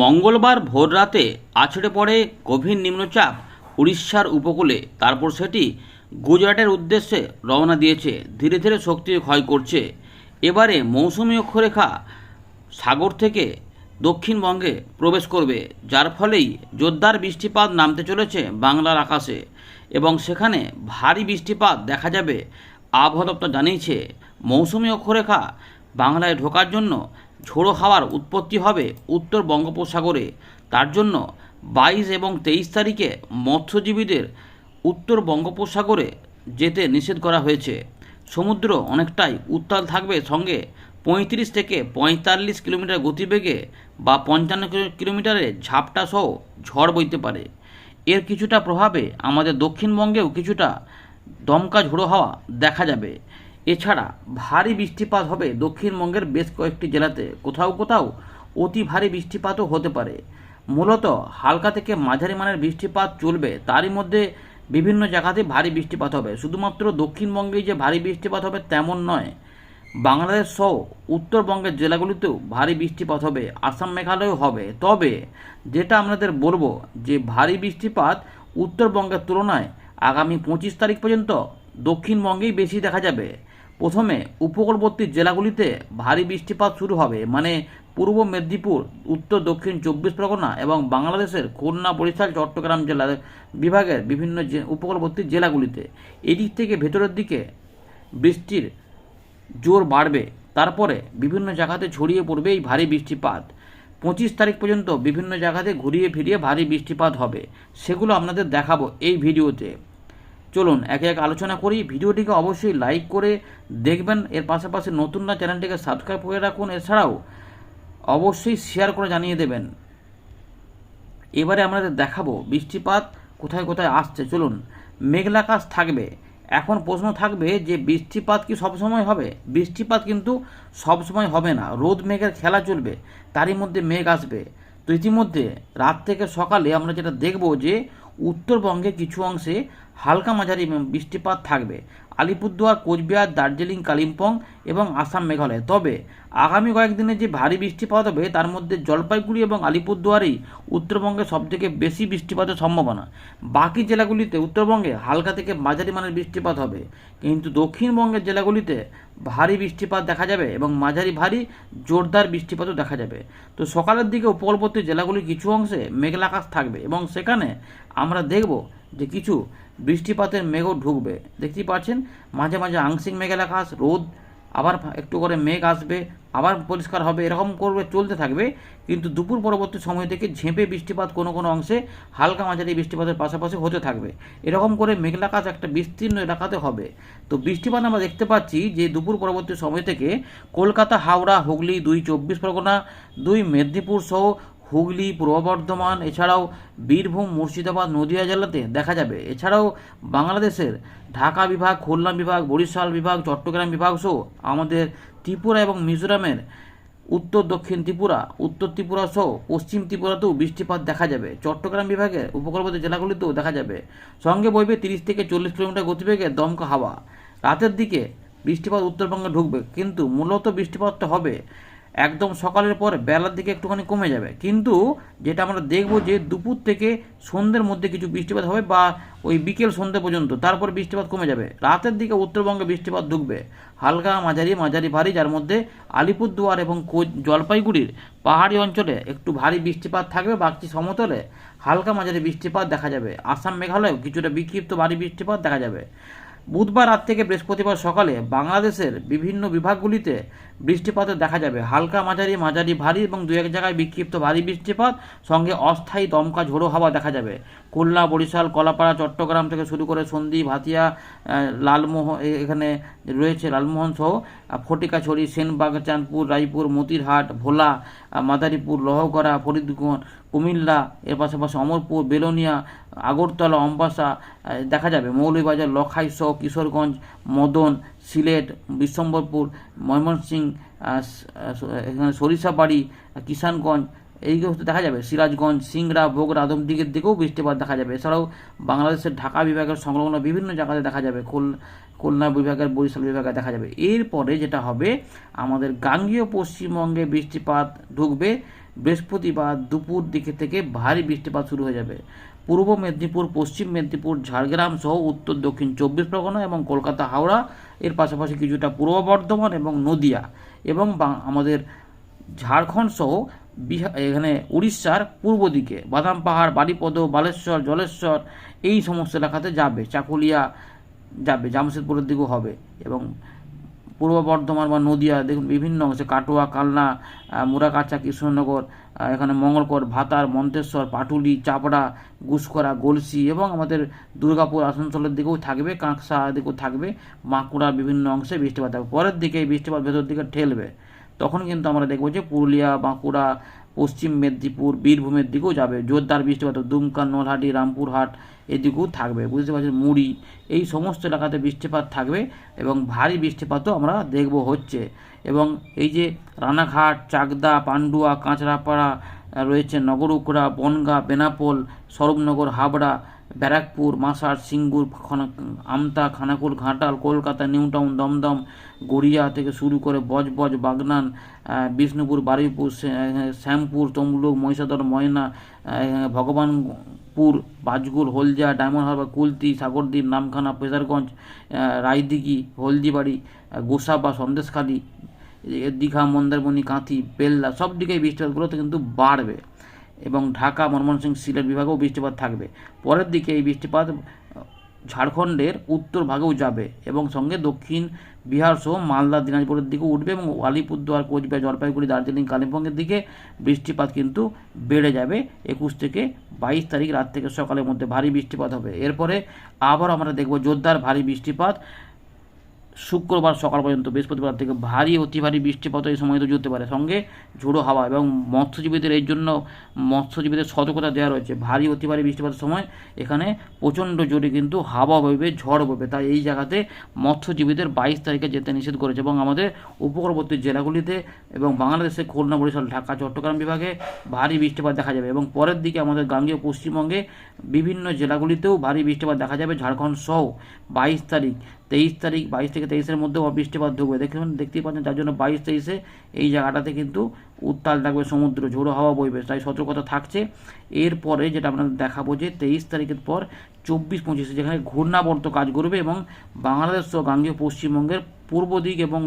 মঙ্গলবার ভোররাতে আছড়ে পড়ে গভীর নিম্নচাপ উড়িষ্যার উপকূলে। তারপর সেটি গুজরাটের উদ্দেশ্যে রওনা দিয়েছে। ধীরে ধীরে শক্তি ক্ষয় করছে। এবারে মৌসুমী অক্ষরেখা সাগর থেকে দক্ষিণবঙ্গে প্রবেশ করবে, যার ফলেই জোরদার বৃষ্টিপাত নামতে চলেছে বাংলার আকাশে। এবং সেখানে ভারী বৃষ্টিপাত দেখা যাবে, আবহাওয়া দপ্তর জানিয়েছে। মৌসুমী অক্ষরেখা বাংলায় ঢোকার জন্য ঝোড়ো হাওয়ার উৎপত্তি হবে উত্তর বঙ্গোপসাগরে। তার জন্য বাইশ এবং তেইশ তারিখে মৎস্যজীবীদের উত্তর বঙ্গোপসাগরে যেতে নিষেধ করা হয়েছে। সমুদ্র অনেকটাই উত্তাল থাকবে সঙ্গে পঁয়ত্রিশ থেকে পঁয়তাল্লিশ কিলোমিটার গতিবেগে বা পঞ্চান্ন কিলোমিটারে ঝাপটা সহ ঝড় বইতে পারে। এর কিছুটা প্রভাবে আমাদের দক্ষিণবঙ্গেও কিছুটা দমকা ঝোড়ো হাওয়া দেখা যাবে। এছাড়া ভারী বৃষ্টিপাত হবে দক্ষিণবঙ্গের বেশ কয়েকটি জেলাতে। কোথাও কোথাও অতি ভারী বৃষ্টিপাতও হতে পারে। মূলত হালকা থেকে মাঝারি মানের বৃষ্টিপাত চলবে। তারই মধ্যে বিভিন্ন জায়গাতে ভারী বৃষ্টিপাত হবে। শুধুমাত্র দক্ষিণবঙ্গেই যে ভারী বৃষ্টিপাত হবে তেমন নয়, বাংলাদেশ সহ উত্তরবঙ্গের জেলাগুলিতেও ভারী বৃষ্টিপাত হবে, আসাম মেঘালয়েও হবে। তবে যেটা আপনাদের বলব যে ভারী বৃষ্টিপাত উত্তরবঙ্গের তুলনায় আগামী পঁচিশ তারিখ পর্যন্ত দক্ষিণবঙ্গেই বেশি দেখা যাবে। প্রথমে উপকূলবর্তী জেলাগুলিতে ভারী বৃষ্টিপাত শুরু হবে মানে পূর্ব মেদিনীপুর, উত্তর, দক্ষিণ চব্বিশ পরগনা এবং বাংলাদেশের খুলনা, বরিশাল, চট্টগ্রাম জেলা বিভাগের বিভিন্ন উপকূলবর্তী জেলাগুলিতে। এদিক থেকে ভেতরের দিকে বৃষ্টির জোর বাড়বে। তারপরে বিভিন্ন জায়গাতে ছড়িয়ে পড়বে এই ভারী বৃষ্টিপাত। পঁচিশ তারিখ পর্যন্ত বিভিন্ন জায়গাতে ঘুরিয়ে ফিরিয়ে ভারী বৃষ্টিপাত হবে। সেগুলো আপনাদের দেখাবো এই ভিডিওতে। চলুন একে এক আলোচনা করি। ভিডিওটিকে অবশ্যই লাইক করে দেখবেন। এর পাশাপাশি নতুন না চ্যানেলটিকে সাবস্ক্রাইব করে রাখুন। এছাড়াও অবশ্যই শেয়ার করে জানিয়ে দেবেন। এবারে আমরা দেখাবো বৃষ্টিপাত কোথায় কোথায় আসছে। চলুন, মেঘলা আকাশ থাকবে। এখন প্রশ্ন থাকবে যে বৃষ্টিপাত কি সবসময় হবে? বৃষ্টিপাত কিন্তু সবসময় হবে না। রোদ মেঘের খেলা চলবে, তারই মধ্যে মেঘ আসবে। তো ইতিমধ্যে রাত থেকে সকালে আমরা যেটা দেখব যে উত্তরবঙ্গে কিছু অংশে হালকা মাঝারি বৃষ্টিপাত থাকবে। আলিপুরদুয়ার, কোচবিহার, দার্জিলিং, কালিম্পং এবং আসাম মেঘালয়। তবে আগামী কয়েকদিনে যে ভারী বৃষ্টিপাত হবে, তার মধ্যে জলপাইগুড়ি এবং আলিপুরদুয়ারেই উত্তরবঙ্গে সবথেকে বেশি বৃষ্টিপাতের সম্ভাবনা। বাকি জেলাগুলিতে উত্তরবঙ্গে হালকা থেকে মাঝারি মানের বৃষ্টিপাত হবে। কিন্তু দক্ষিণবঙ্গের জেলাগুলিতে ভারী বৃষ্টিপাত দেখা যাবে এবং মাঝারি ভারী জোরদার বৃষ্টিপাতও দেখা যাবে। তো সকালের দিকে উপকূলবর্তী জেলাগুলির কিছু অংশে মেঘলা আকাশ থাকবে এবং সেখানে আমরা দেখব যে কিছু বৃষ্টিপাতের মেঘও ঢুকবে। দেখতেই পাচ্ছেন মাঝে মাঝে আংশিক মেঘের আকাশ রোদ আবার একটু করে মেঘ আসবে, আবার পরিষ্কার হবে, এরকম করবে, চলতে থাকবে। কিন্তু দুপুর পরবর্তী সময় থেকে ঝেঁপে বৃষ্টিপাত কোনো কোনো অংশে হালকা মাঝারি বৃষ্টিপাতের পাশাপাশি হতে থাকবে। এরকম করে মেঘলা আকাশ একটা বিস্তীর্ণ এলাকাতে হবে। তো বৃষ্টিপাত আমরা দেখতে পাচ্ছি যে দুপুর পরবর্তী সময় থেকে কলকাতা, হাওড়া, হুগলি দুই চব্বিশ পরগনা, দুই মেদিনীপুর সহ হুগলি, পূর্ব বর্ধমান, এছাড়াও বীরভূম, মুর্শিদাবাদ, নদিয়া জেলাতে দেখা যাবে। এছাড়াও বাংলাদেশের ঢাকা বিভাগ, খুলনা বিভাগ, বরিশাল বিভাগ, চট্টগ্রাম বিভাগ সহ আমাদের ত্রিপুরা এবং মিজোরামের উত্তর, দক্ষিণ ত্রিপুরা, উত্তর ত্রিপুরা সহ পশ্চিম ত্রিপুরাতেও বৃষ্টিপাত দেখা যাবে। চট্টগ্রাম বিভাগের উপকূলবর্তী জেলাগুলিতেও দেখা যাবে। সঙ্গে বইবে তিরিশ থেকে চল্লিশ কিলোমিটার গতিবেগে দমকা হাওয়া। রাতের দিকে বৃষ্টিপাত উত্তরবঙ্গে ঢুকবে, কিন্তু মূলত বৃষ্টিপাতটা হবে একদম সকালের পর বেলার দিকে একটুখানি কমে যাবে। কিন্তু যেটা আমরা দেখব যে দুপুর থেকে সন্ধ্যের মধ্যে কিছু বৃষ্টিপাত হবে বা ওই বিকেল সন্ধ্যে পর্যন্ত, তারপর বৃষ্টিপাত কমে যাবে। রাতের দিকে উত্তরবঙ্গে বৃষ্টিপাত ঢুকবে। হালকা, মাঝারি মাঝারি ভারী, যার মধ্যে আলিপুরদুয়ার এবং জলপাইগুড়ির পাহাড়ি অঞ্চলে একটু ভারী বৃষ্টিপাত থাকবে, বাকি সমতলে হালকা, মাঝারি বৃষ্টিপাত দেখা যাবে। আসাম, মেঘালয়েও কিছুটা বিক্ষিপ্ত ভারী বৃষ্টিপাত দেখা যাবে। বুধবার রাত থেকে বৃহস্পতিবার সকালে বাংলাদেশের বিভিন্ন বিভাগগুলিতে বৃষ্টিপাতের দেখা যাবে। হালকা মাঝারি মাঝারি ভারী এবং দু এক জায়গায় বিক্ষিপ্ত ভারী বৃষ্টিপাত, সঙ্গে অস্থায়ী দমকা ঝোড়ো হাওয়া দেখা যাবে। খুলনা, বরিশাল, কলাপাড়া, চট্টগ্রাম থেকে শুরু করে সন্ধি ভাতিয়া লালমোহন এখানে রয়েছে লালমোহন সহ ফটিকাছড়ি, সেনবাগ, চাঁদপুর, রায়পুর, মতিরহাট, ভোলা মাদারীপুর, লহগড়া, ফরিদগঞ্জ, কুমিল্লা, এর পাশাপাশি অমরপুর, বেলোনিয়া, আগরতলা, অম্বাসা দেখা যাবে। মৌলভীবাজার, লখাই সহ কিশোরগঞ্জ, মদন, সিলেট, বিশ্বম্বরপুর, ময়মনসিংহ এখানে সরিষাবাড়ি, কিষানগঞ্জ এইগুলো দেখা যাবে। সিরাজগঞ্জ, সিংড়া, বগুড়া আদমদিঘির দিকেও বৃষ্টিপাত দেখা যাবে। এছাড়াও বাংলাদেশের ঢাকা বিভাগের সংলগ্ন বিভিন্ন জায়গাতে দেখা যাবে। খুল খুলনা বিভাগের, বরিশাল বিভাগে দেখা যাবে। এরপরে যেটা হবে, আমাদের গাঙ্গীয় পশ্চিমবঙ্গে বৃষ্টিপাত ঢুকবে। বৃহস্পতিবার দুপুর দিকে থেকে ভারী বৃষ্টিপাত শুরু হয়ে যাবে। পূর্ব মেদিনীপুর, পশ্চিম মেদিনীপুর, ঝাড়গ্রাম সহ উত্তর, দক্ষিণ চব্বিশ পরগনা এবং কলকাতা, হাওড়া, এর পাশাপাশি কিছুটা পূর্ব বর্ধমান এবং নদিয়া এবং আমাদের ঝাড়খণ্ড সহ এখানে উড়িষ্যার পূর্ব দিকে। বাদাম পাহাড়, বারিপদ, বালেশ্বর, জলেশ্বর এই সমস্ত এলাকাতে যাবে। চাকুলিয়া যাবে, জামশেদপুরের দিকেও হবে এবং পূর্ব বর্ধমান বা নদিয়া, দেখুন বিভিন্ন অংশে, কাটোয়া, কালনা মুরাকাছা কৃষ্ণনগর এখানে মঙ্গলকর ভাতার, মন্তেশ্বর, পাটুলি, চাপড়া, গুসকরা, গলসি এবং আমাদের দুর্গাপুর আসানসোলের দিকেও থাকবে, কাঁকসা দিকেও থাকবে, বাঁকুড়ার বিভিন্ন অংশে বৃষ্টিপাত থাকবে পরের দিকে বৃষ্টিপাত ভেতর দিকে ঠেলবে। তখন কিন্তু আমরা দেখব যে পুরুলিয়া, বাঁকুড়া পশ্চিম মেদিনীপুর বীরভূমের দিকেও যাবে। জোরদার বৃষ্টিপাত, দুমকা, নলহাটি, রামপুরহাট এদিকেও থাকবে। বুঝতে পারছেন? মুড়ি, এই সমস্ত এলাকাতে বৃষ্টিপাত থাকবে এবং ভারী বৃষ্টিপাতও আমরা দেখব হচ্ছে। এবং এই যে রানাঘাট, চাকদা, পান্ডুয়া, কাঁচরাপাড়া রয়েছে নগরুকড়া বনগা, বেনাপোল সরবনগর Habra Barrackpore, Masar, Singur Amta, Khanakul, Ghatal, Kolkata New Town Dumdum, Garia থেকে শুরু করে বজবজ বাগনান বিষ্ণুপুর, বারুইপুর শ্যামপুর, তমলুক, মহিষাদল, ময়না ভগবানপুর, বাজগুল, হলদিয়া, ডায়মন্ড হারবার, কুলতি, সাগরদ্বীপ, নামখানা, পেশারগঞ্জ রায়দিঘি, হলদিবাড়ি গোসাবা, সন্দেশখালী দীঘা মন্দারমণি, কাঁথি, বেল্লা, সব দিকে বৃষ্টিপাতগুলোতে কিন্তু বাড়বে। এবং ঢাকা ময়মনসিংহ সিলেট বিভাগেও বৃষ্টিপাত থাকবে। পরের দিকে এই বৃষ্টিপাত ঝাড়খণ্ডের উত্তর ভাগেও যাবে এবং সঙ্গে দক্ষিণ বিহার সহ মালদা, দিনাজপুরের দিকে উঠবে এবং আলিপুরদুয়ার, কোচবিহার, জলপাইগুড়ি, দার্জিলিং, কালিম্পংয়ের দিকে বৃষ্টিপাত কিন্তু বেড়ে যাবে। একুশ থেকে বাইশ তারিখ রাত থেকে সকালের মধ্যে ভারী বৃষ্টিপাত হবে। এরপরে আবার আমরা দেখব জোরদার ভারী বৃষ্টিপাত। শুক্রবার সকাল পর্যন্ত বৃহস্পতিবার থেকে ভারী, অতি ভারী বৃষ্টিপাত এই সময় তো হতে পারে। সঙ্গে ঝোড়ো হাওয়া এবং মৎস্যজীবীদের এই জন্য মৎস্যজীবীদের সতর্কতা দেওয়া রয়েছে। ভারী, অতি ভারী বৃষ্টিপাতের সময় এখানে প্রচণ্ড জোরে কিন্তু হাওয়া বইবে, ঝড় বইবে। তাই এই জায়গাতে মৎস্যজীবীদের বাইশ তারিখে যেতে নিষেধ করেছে এবং আমাদের উপকূলবর্তী জেলাগুলিতে এবং বাংলাদেশের খুলনা, বরিশাল, ঢাকা, চট্টগ্রাম বিভাগে ভারী বৃষ্টিপাত দেখা যাবে এবং পরের দিকে আমাদের গাঙ্গেয় পশ্চিমবঙ্গে বিভিন্ন জেলাগুলিতেও ভারী বৃষ্টিপাত দেখা যাবে। ঝাড়খণ্ড সহ বাইশ তারিখ। তেইশ তারিখ, বাইশ থেকে তেইশের মধ্যেও বৃষ্টিপাত ঢুকবে। দেখুন, দেখতেই পাচ্ছেন, যার জন্য বাইশ তেইশে এই জায়গাটাতে কিন্তু উত্তাল থাকবে, সমুদ্র ঝোড়ো হাওয়া বইবে, তাই সতর্কতা থাকছে। এরপরে যেটা আপনাদের দেখাবো যে তেইশ তারিখের পর চব্বিশ পঁচিশে যেখানে ঘূর্ণাবর্ত কাজ করবে এবং বাংলাদেশ সহ গাঙ্গেয় পশ্চিমবঙ্গের পূর্ব দিক এবং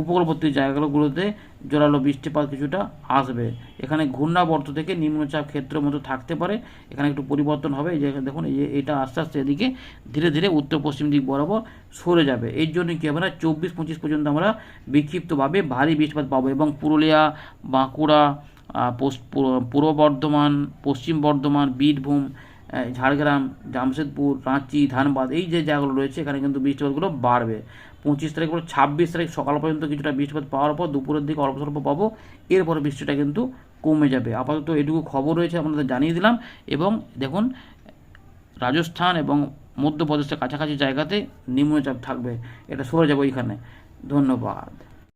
উপকূলবর্তী জায়গাগুলোতে জোরালো বৃষ্টিপাত কিছুটা আসবে। এখানে ঘূর্ণাবর্ত থেকে নিম্নচাপ ক্ষেত্রের মতো থাকতে পারে। এখানে একটু পরিবর্তন হবে যে দেখুন যে এটা আস্তে আস্তে এদিকে ধীরে ধীরে উত্তর পশ্চিম দিক বরাবর সরে যাবে। এর জন্য কি হবে না, চব্বিশ পঁচিশ পর্যন্ত আমরা বিক্ষিপ্তভাবে ভারী বৃষ্টিপাত পাবো এবং পুরুলিয়া বাঁকুড়া পূর্ব বর্ধমান, পশ্চিম বর্ধমান, বীরভূম ঝাড়গ্রাম, জামশেদপুর, রাঁচি, ধানবাদ, এই যে জায়গাগুলো রয়েছে, এখানে কিন্তু বৃষ্টিপাতগুলো বাড়বে। পঁচিশ তারিখ পর ছাব্বিশ তারিখ সকাল পর্যন্ত কিছুটা বৃষ্টিপাত পাওয়ার পর দুপুরের দিকে অল্প স্বল্প পাবো, এরপর বৃষ্টিটা কিন্তু কমে যাবে। আপাতত এটুকু খবর রয়েছে, আপনাদের জানিয়ে দিলাম। এবং দেখুন, রাজস্থান এবং মধ্যপ্রদেশের কাছাকাছি জায়গাতে নিম্নচাপ থাকবে। এটা সরে যাবে ওইখানে ধন্যবাদ।